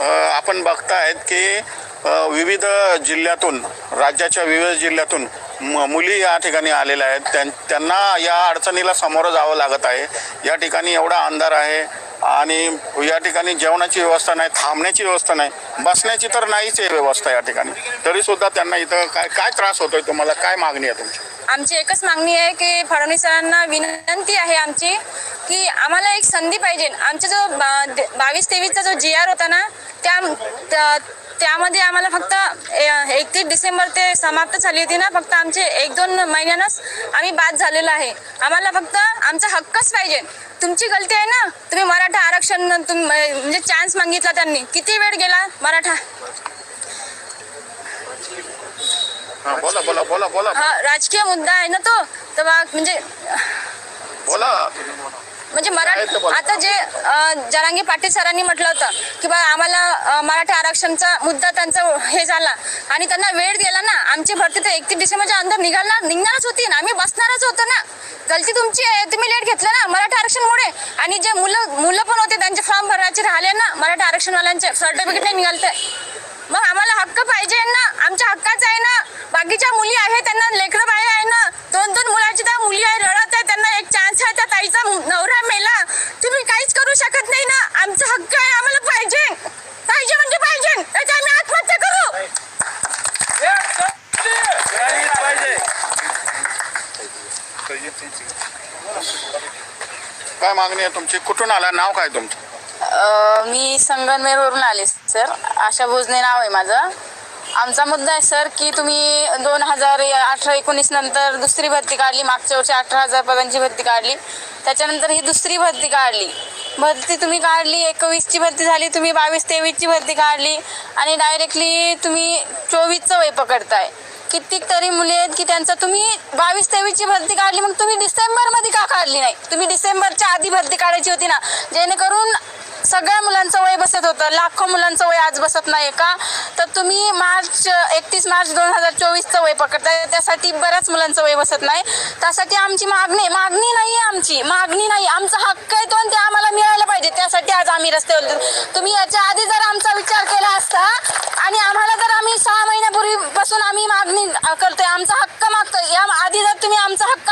आपण बघतायत की विविध जिल्ह्यातून राज्याच्या विविध जिल्ह्यातून म मुली या ठिकाणी आलेल्या आहेत. त्यां त्यांना या अडचणीला सामोरं जावं लागत आहे. या ठिकाणी एवढा अंधार आहे आणि या ठिकाणी जेवणाची व्यवस्था नाही थांबण्याची व्यवस्था नाही बसण्याची तर नाहीच आहे व्यवस्था या ठिकाणी. तरीसुद्धा त्यांना इथं काय काय त्रास होतोय तुम्हाला? काय मागणी आहे तुमची? आमची एकच मागणी आहे की फडणवीसांना विनंती आहे आमची की आम्हाला एक संधी पाहिजे. आमचा जो बा- बावीस तेवीसचा जो जी आर होता ना त्या त्या- त्यामध्ये आम्हाला फक्त एकतीस डिसेंबर ते समाप्त झाली होती ना फक्त आमचे एक दोन महिन्यानंच आम्ही बाद झालेलो आहे. आम्हाला फक्त आमचा हक्कच पाहिजे. तुमची गलती आहे ना तुम्ही मराठा आरक्षण तुम म्हणजे चान्स मागितला त्यांनी. किती वेळ गेला मराठा? हा, बोला बोला बोला बोला. हा राजकीय मुद्दा आहे ना तो. तर म्हणजे बोला. म्हणजे मराठा. आता जे जरांगे पाटील सरांनी म्हटलं होतं की बा आम्हाला मराठा आरक्षणचा मुद्दा त्यांचा हे झाला आणि त्यांना वेळ दिला ना आमची भरती तर एकतीस डिसेंबरच्या अंदर निघालणार निघणारच होती ना आम्ही बसणारच होतो ना. गलती तुमची आहे तुम्ही लेट घेतलं ना मराठा आरक्षणमुळे. आणि जे मुलं मुलं पण होते त्यांचे फॉर्म भरायचे राहिले ना मराठा आरक्षणवाल्यांचे सर्टिफिकेट नाही निघालते. मग आम्हाला हक्क पाहिजे ना आमच्या हक्काचा आहे ना बाकीच्या मुली आहे त्यांना लेकरं बाय आहे ना दोन दोन मुलाची त्या मुली आहे रडत आहे त्यांना एक चान्स आहे त्या ताईचा नवरा मेला तुम्ही काहीच करू शकत नाही ना आमचा हक्क आहे आम्हाला पाहिजे पाहिजे म्हणजे पाहिजे नाहीतर आम्ही आत्महत्या करू काय मागणी आहे तुमची? कुठून आला? नाव काय तुमचं? अ, मी संगमनेरवरून आले सर आशा भोजने नाव आहे माझं. आमचा मुद्दा आहे सर की तुम्ही दोन हजार अठरा एकोणीस नंतर दुसरी भरती काढली मागच्या वर्षी अठरा हजार पदांची भरती काढली. त्याच्यानंतर ही दुसरी भरती काढली. भरती तुम्ही काढली एकवीसची भरती झाली तुम्ही बावीस तेवीसची भरती काढली आणि डायरेक्टली तुम्ही चोवीसचं वय पकडताय. कित्येक तरी मुले आहेत की त्यांचं तुम्ही बावीस तेवीसची भरती काढली मग तुम्ही डिसेंबरमध्ये का काढली नाही? तुम्ही डिसेंबरच्या आधी भरती काढायची होती ना जेणेकरून सगळ्या मुलांचं वय बसत होतं. लाखो मुलांचं वय आज बसत नाही का? तर तुम्ही मार्च एकतीस मार्च दोन हजार चोवीसचं वय पकडताय. त्यासाठी बऱ्याच मुलांचं वय बसत नाही. त्यासाठी आमची मागणी मागणी नाही आहे आमची. मागणी नाही आमचा हक्क आहे तो आणि ते आम्हाला मिळायला पाहिजे. त्यासाठी आज आम्ही रस्त्यावर तुम्ही याच्या आधी जर आमचा विचार केला असता आणि आम्हाला जर आम्ही सहा महिन्यापूर्वीपासून आम्ही मागणी करतोय आमचा हक्क मागतोय या आधी जर तुम्ही आमचा हक्क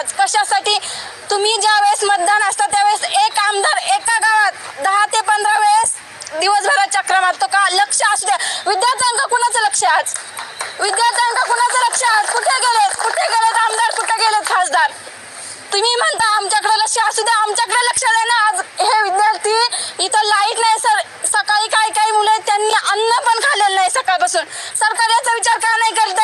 उपस्थित आज? कशासाठी? तुम्ही ज्या वेळेस मतदान असता त्यावेळेस एक आमदार एका गावात दहा ते पंधरा वेळेस दिवसभरात चक्र मारतो का? लक्ष असू द्या. विद्यार्थ्यांचं कुणाचं लक्ष आज? विद्यार्थ्यांका कुणाचं लक्ष आज? कुठे गेलेत? कुठे गेलेत आमदार? कुठे गेलेत खासदार? तुम्ही म्हणता आमच्याकडे लक्ष असू द्या. आमच्याकडे लक्ष द्या ना आज. हे विद्यार्थी इथं लाइट नाही सर. सकाळी काही काही मुलं आहेत त्यांनी अन्न पण खाल्लेलं नाही सकाळपासून. सरकार याचा विचार का नाही करत?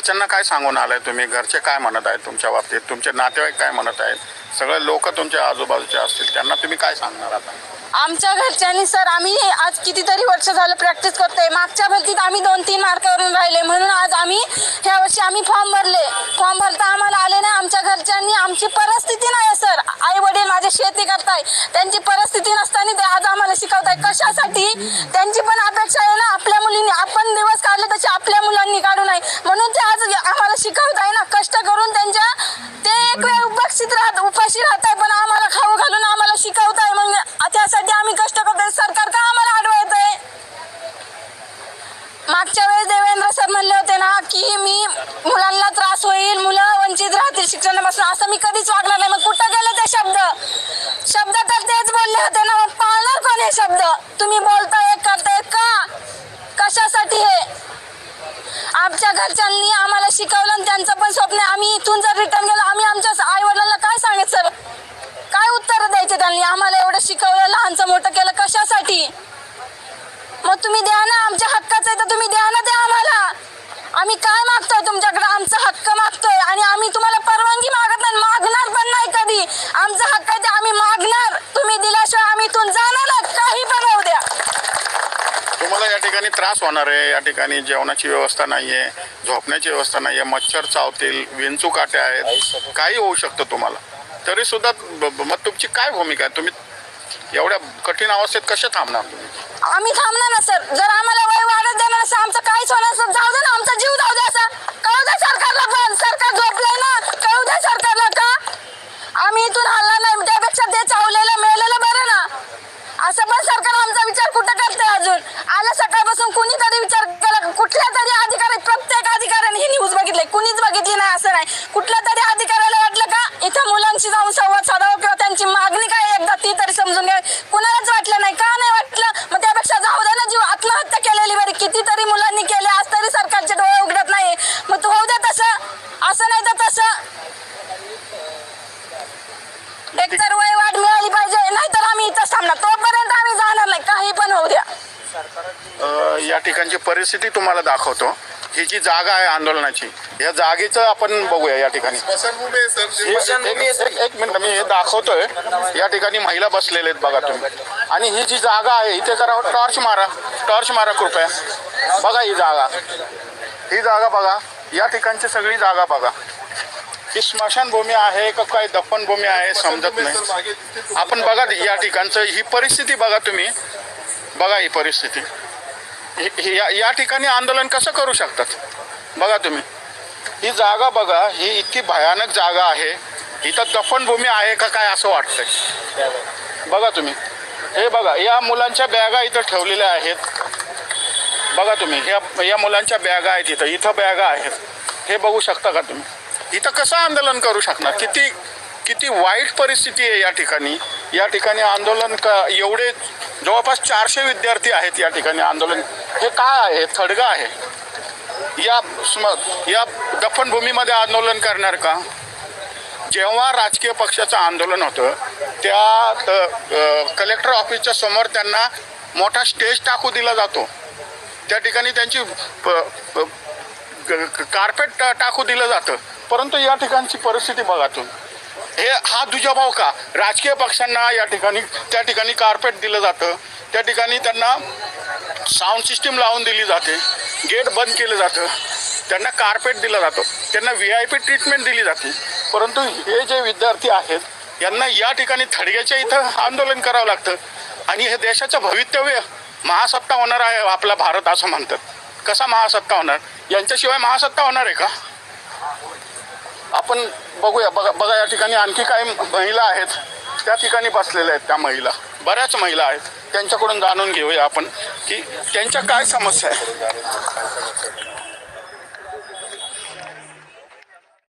घरच्यांना काय सांगून आलाय तुम्ही? घरचे काय म्हणत आहेत तुमच्या बाबतीत? तुमचे नातेवाईक काय म्हणत आहेत? सगळे लोक तुमच्या आजूबाजूचे असतील त्यांना तुम्ही काय सांगणार आता? आमच्या घरच्यांनी सर आम्ही आज कितीतरी वर्ष झालं प्रॅक्टिस करतोय. मागच्या भरतीत आम्ही दोन तीन मार्कावरून राहिले. म्हणून आज आम्ही ह्या वर्षी आम्ही फॉर्म भरले. फॉर्म भरता आम्हाला आले नाही आमच्या घरच्यांनी. आमची परिस्थिती नाही सर. आई वडील माझे शेती करताय. त्यांची परिस्थिती नसताना ते आज आम्हाला शिकवताय. कशासाठी? त्यांची पण अपेक्षा हे शब्द. तुम्ही बोलताय करताय का? कशासाठी हे? आमच्या घरच्यांनी आम्हाला शिकवलं आणि त्यांचं पण स्वप्न आहे. आम्ही इथून जर रिटर्न गेलो आम्ही आमच्या आई वडिलांना काय सांगत सर काय उत्तर द्यायचे त्यांनी आम्हाला एवढं शिकवलं लहानचं मोठं केलं कशासाठी मग तुम्ही द्या ना आमच्या हक्क तुम्हाला या ठिकाणी त्रास होणार आहे या ठिकाणी जेवणाची व्यवस्था नाही आहे झोपण्याची व्यवस्था नाही आहे मच्छर चावतील विंचू काटे आहेत काही होऊ शकतं तुम्हाला. तरी सुद्धा मग तुमची काय भूमिका आहे? तुम्ही एवढ्या कठीण अवस्थेत कसे थांबणार तुम्ही? आम्ही थांबणार ना सर. जर आम्हाला वय वाढत देणार असं आमचं काहीच होणार असं जाऊ दे ना आमचा जीव जाऊ दे असं कळू दे सरकारला पण सरकार झोपलंय ना कळू दे सरकारला का आम्ही इथून हल्ला नाही त्यापेक्षा ते चावलेलं मेलेलं बरं ना असं पण सरकार आमचा विचार कुठं करते अजून आलं सकाळपासून कुणीतरी विचार केला कुठल्या तरी अधिकारी प्रत्येक अधिकाऱ्याने ही न्यूज बघितली कुणीच बघितली नाही असं नाही कुठल्या तरी अधिकाऱ्याला वाटलं का इथं मुलांशी जाऊन संवाद साधावा किंवा त्यांची मागणी काय आहे एकदा ती तरी समजून घ्यावी कुणालाच वाटलं नाही का नाही वाटलं मग त्यापेक्षा जाऊ दे ना जीव आत्महत्या केलेली बरी कितीतरी मुलांनी केले आज तरी सरकारचे डोळे उघडत नाही मग तू होऊ दे तसं असं नाही तर तसं एकतर वय वाढ मिळाली पाहिजे नाहीतर आम्ही इथंच थांबणार तोपर्यंत आम्ही जाणार नाही काही पण होऊ द्या अ, या ठिकाणची परिस्थिती तुम्हाला दाखवतो. ही जी जागा आहे आंदोलनाची या जागेचं आपण बघूया या ठिकाणी. एक- मिनिट मी हे दाखवतोय. या ठिकाणी महिला बसलेले आहेत बघा तुम्ही. आणि ही जी जागा आहे इथे जरा टॉर्च मारा. टॉर्च मारा कृपया. बघा ही जागा. ही जागा बघा. या ठिकाणची सगळी जागा बघा. ही स्मशानभूमी आहे का काय दफनभूमी आहे समजत नाही. आपण बघा या ठिकाणचं ही परिस्थिती बघा तुम्ही. बघा ही परिस्थिती. हे ही- या या ठिकाणी आंदोलन कसं करू शकतात? बघा तुम्ही. ही जागा बघा ही इतकी भयानक जागा आहे. इथं दफनभूमी आहे का काय असं वाटतंय? बघा तुम्ही. हे बघा या मुलांच्या बॅगा इथं ठेवलेल्या आहेत. बघा तुम्ही ह्या या मुलांच्या बॅगा आहेत इथं. इथं बॅगा आहेत. हे बघू शकता का तुम्ही? इथं कसं आंदोलन करू शकणार? किती किती वाईट परिस्थिती आहे या ठिकाणी. या ठिकाणी आंदोलन का एवढे जवळपास चारशे विद्यार्थी आहेत या ठिकाणी आंदोलन हे काय आहे? थडगा आहे. या स्म या दफनभूमीमध्ये आंदोलन करणार का? जेव्हा राजकीय पक्षाचं आंदोलन होतं त्या कलेक्टर ऑफिसच्या समोर त्यांना मोठा स्टेज टाकू दिला जातो. त्या ठिकाणी त्यांची प- कार्पेट टा- टाकू दिलं जातं. परंतु या ठिकाणची परिस्थिती बघा तुम्ही. हे हा दुजाभाव का? राजकीय पक्षांना या ठिकाणी त्या ठिकाणी कार्पेट दिलं जातं. त्या ठिकाणी त्यांना साऊंड सिस्टीम लावून दिली जाते. गेट बंद केलं जातं. त्यांना कार्पेट दिलं जातं. त्यांना व्ही आय पी ट्रीटमेंट दिली जाते. परंतु हे जे विद्यार्थी आहेत यांना या ठिकाणी थडग्याच्या इथं आंदोलन करावं लागतं. आणि हे देशाचं भवितव्य महासत्ता होणार आहे आपला भारत असं म्हणतात. कसा महासत्ता होणार? यांच्याशिवाय महासत्ता होणार आहे का? आपण बघूया. बघा बघा या ठिकाणी आणखी काही महिला आहेत. त्या ठिकाणी बसलेल्या आहेत त्या महिला. बऱ्याच महिला आहेत. त्यांच्याकडून जाणून घेऊया आपण. की त्यांच्या काय समस्या आहे?